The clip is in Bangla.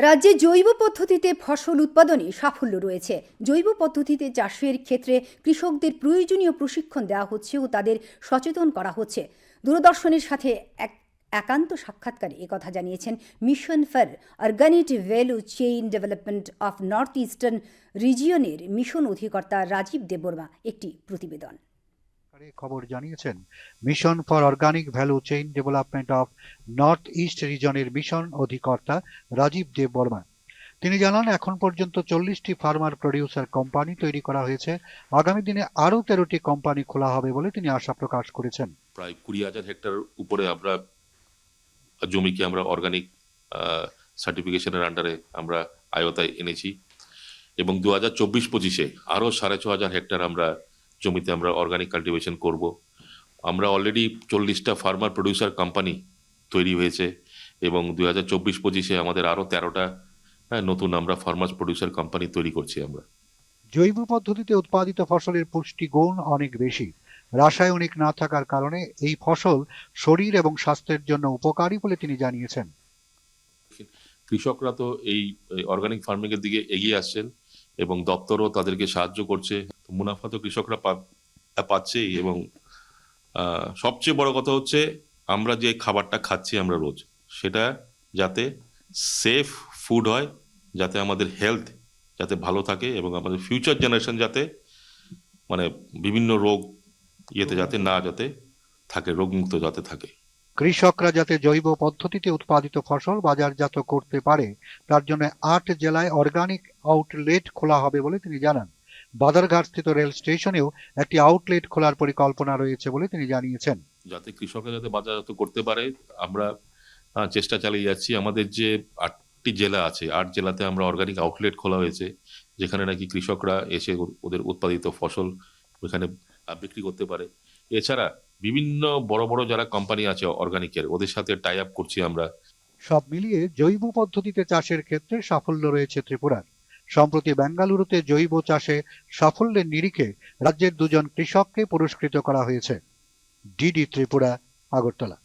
রাজ্যে জৈব পদ্ধতিতে ফসল উৎপাদনে সাফল্য রয়েছে। জৈব পদ্ধতিতে চাষের ক্ষেত্রে কৃষকদের প্রয়োজনীয় প্রশিক্ষণ দেওয়া হচ্ছে ও তাদের সচেতন করা হচ্ছে। দূরদর্শনের সাথে এক একান্ত সাক্ষাৎকারে একথা জানিয়েছেন mission for organic value chain development of North Eastern রিজিয়নের mission অধিকর্তা রাজীব দেববর্মা। একটি প্রতিবেদন। সরকারে খবর জানিয়েছেন mission for organic value chain development of North East রিজনের mission অধিকর্তা রাজীব দেব বর্মা। তিনি জানান, এখন পর্যন্ত চল্লিশটি ফার্মার প্রডিউসার কোম্পানি তৈরি করা হয়েছে। আগামী দিনে আরও তেরোটি কোম্পানি খোলা হবে বলে তিনি আশা প্রকাশ করেছেন। প্রায় কুড়ি হাজার হেক্টর উপরে আমরা জমিকে আমরা অর্গানিক সার্টিফিকেশনের আন্ডারে আমরা আয়তায় এনেছি এবং দু হাজার চব্বিশ পঁচিশে আরও সাড়ে ছ হাজার হেক্টর আমরা জমিতে আমরা অর্গানিক কাল্টিভেশন করব। আমরা অলরেডি চল্লিশটা ফার্মার প্রডিউসার কোম্পানি তৈরি হয়েছে এবং দু হাজার চব্বিশ পঁচিশে আমাদের আরও তেরোটা হ্যাঁ, নতুন আমরা ফার্মার্স প্রডিউসার কোম্পানি তৈরি করছি আমরা। জৈব পদ্ধতিতে উৎপাদিত ফসলের পুষ্টি গুণ অনেক বেশি। রাসায়নিক না থাকার কারণে এই ফসল শরীর এবং স্বাস্থ্যের জন্য উপকারী বলে তিনি জানিয়েছেন। কৃষকরা তো এই অর্গানিক ফার্মিংয়ের দিকে এগিয়ে আসছেন। এবং দপ্তরও তাদেরকে সাহায্য করছে। মুনাফা তো কৃষকরা পাচ্ছেই এবং সবচেয়ে বড় কথা হচ্ছে আমরা যে খাবারটা খাচ্ছি আমরা রোজ, সেটা যাতে সেফ ফুড হয়, যাতে আমাদের হেলথ যাতে ভালো থাকে এবং আমাদের ফিউচার জেনারেশন যাতে মানে বিভিন্ন রোগ ইয়েতে যাতে না যাতে থাকে, রোগমুক্ত যাতে থাকে। কৃষকরা যাতে জৈব পদ্ধতিতে উৎপাদিত ফসল বাজারজাত করতে পারে, তার জন্য আট জেলায় অর্গানিক আউটলেট খোলা হবে বলে তিনি জানান। বাদারঘাট স্থিত রেল স্টেশনেও একটি আউটলেট খোলার পরিকল্পনা রয়েছে বলে তিনি জানিয়েছেন। যাতে কৃষকরা যাতে বাজারজাত করতে পারে, আমরা চেষ্টা চালিয়ে যাচ্ছি। আমাদের যে আটটি জেলা আছে, আট জেলাতে আমরা অর্গানিক আউটলেট খোলা হয়েছে, যেখানে নাকি কৃষকরা এসে ওদের উৎপাদিত ফসল ওখানে বিক্রি করতে পারে। এছাড়া বিভিন্ন বড় বড় যারা কোম্পানি আছে অর্গানিকের ওদের সাথে টাই আপ করছি আমরা। সব মিলিয়ে জৈব পদ্ধতিতে চাষের ক্ষেত্রে সাফল্য রয়েছে ত্রিপুরার। সম্প্রতি বেঙ্গালুরুতে জৈব চাষে সাফল্যের নিরিখে রাজ্যের দুজন কৃষককে পুরস্কৃত করা হয়েছে। ডিডি ত্রিপুরা, আগরতলা।